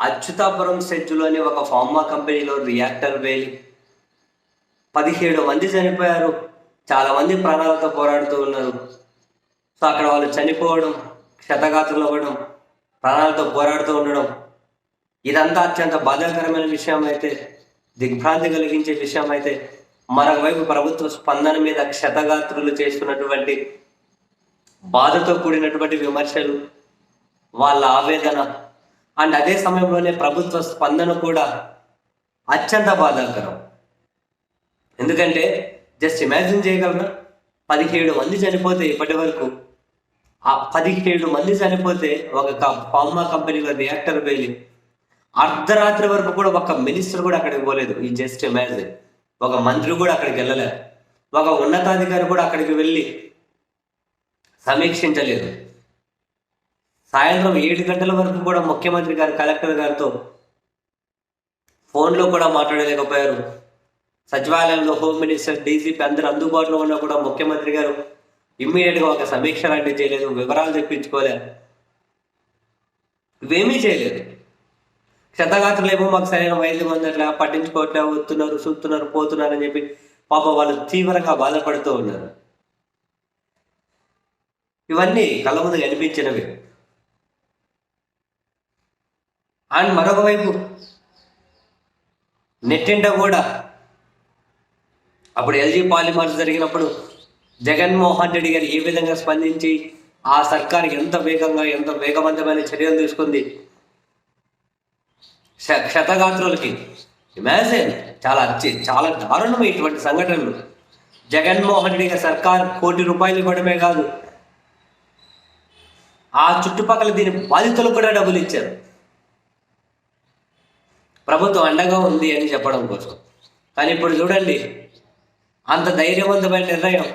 అచ్యుతాపురం సెజ్జులోని ఒక ఫార్మా కంపెనీలో రియాక్టర్ వేలి పదిహేడు మంది చనిపోయారు. చాలా మంది ప్రాణాలతో పోరాడుతూ ఉన్నారు. సో అక్కడ వాళ్ళు చనిపోవడం క్షతగాత్రులు అవ్వడం ప్రాణాలతో పోరాడుతూ ఉండడం ఇదంతా అత్యంత బాధాకరమైన విషయం అయితే దిగ్భ్రాంతి కలిగించే విషయం అయితే మరోవైపు ప్రభుత్వ స్పందన మీద క్షతగాత్రులు చేస్తున్నటువంటి బాధతో కూడినటువంటి విమర్శలు వాళ్ళ ఆవేదన అండ్ అదే సమయంలోనే ప్రభుత్వ స్పందన కూడా అత్యంత బాధాకరం. ఎందుకంటే జస్ట్ ఇమాజిన్ చేయగలరా? పదిహేడు మంది చనిపోతే ఇప్పటి వరకు ఆ పదిహేడు మంది చనిపోతే ఒక క- ఫార్మా కంపెనీలో రియాక్టర్ పేలి అర్ధరాత్రి వరకు కూడా ఒక మినిస్టర్ కూడా అక్కడికి పోలేదు. ఈ జస్ట్ ఇమాజిన్. ఒక మంత్రి కూడా అక్కడికి వెళ్ళలేదు ఒక ఉన్నతాధికారి కూడా అక్కడికి వెళ్ళి సమీక్షించలేదు. సాయంత్రం ఏడు గంటల వరకు కూడా ముఖ్యమంత్రి గారు కలెక్టర్ గారితో ఫోన్లో కూడా మాట్లాడలేకపోయారు. సచివాలయంలో హోమ్ మినిస్టర్ డీజీపీ అందరూ అందుబాటులో ఉన్నా కూడా ముఖ్యమంత్రి గారు ఇమ్మీడియట్గా ఒక సమీక్ష లాంటివి చేయలేదు వివరాలు తెప్పించుకోలేదు. ఇవేమీ చేయలేదు. క్షతగాత్రులు ఏమో మాకు సరైన వైద్యం అందట్లే పట్టించుకోవట్లే వస్తున్నారు చూస్తున్నారు పోతున్నారు అని చెప్పి పాప వాళ్ళు తీవ్రంగా బాధపడుతూ ఉన్నారు. ఇవన్నీ కళ్ళ ముందు కనిపించినవి అండ్ మరొక వైపు నెట్టింట కూడా. అప్పుడు ఎల్జీ పాలిమర్స్ జరిగినప్పుడు జగన్మోహన్ రెడ్డి గారు ఏ విధంగా స్పందించి ఆ సర్కార్ ఎంత వేగంగా ఎంత వేగవంతమైన చర్యలు తీసుకుంది? క్షతగాత్రులకి ఇమాజిన్ చాలా చాలా దారుణం ఇటువంటి సంఘటనలు. జగన్మోహన్ రెడ్డి గారి సర్కార్ కోటి రూపాయలు ఇవ్వడమే కాదు ఆ చుట్టుపక్కల దీని బాధితులకు కూడా డబ్బులు ఇచ్చారు. ప్రభుత్వం అండగా ఉంది అని చెప్పడం కోసం. కానీ ఇప్పుడు చూడండి అంత ధైర్యవంతమైన నిర్ణయం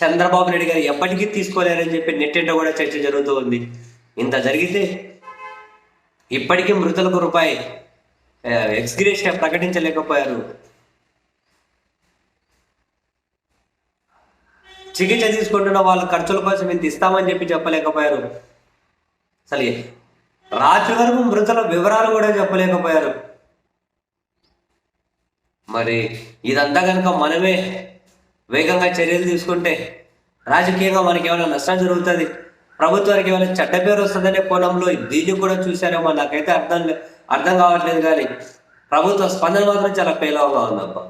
చంద్రబాబు నాయుడు గారు ఎప్పటికీ తీసుకోలేరని చెప్పి నెట్టింట కూడా చర్చ జరుగుతూ ఉంది. ఇంత జరిగితే ఇప్పటికీ మృతులకు రూపాయి ఎక్స్గ్రేషన్ ప్రకటించలేకపోయారు. చికిత్స తీసుకుంటున్న వాళ్ళ ఖర్చుల కోసం ఇంత ఇస్తామని చెప్పి చెప్పలేకపోయారు. అసలు రాత్రి వరకు మృతుల వివరాలు కూడా చెప్పలేకపోయారు. మరి ఇదంతా కనుక మనమే వేగంగా చర్యలు తీసుకుంటే రాజకీయంగా మనకి ఏమైనా నష్టం జరుగుతుంది? ప్రభుత్వానికి ఏమైనా చెడ్డ పేరు వస్తుందనే కోణంలో దీన్ని కూడా చూశారేమో నాకైతే అర్థం అర్థం కావట్లేదు కానీ ప్రభుత్వ స్పందన మాత్రం చాలా పేలవగా ఉందబ్బా.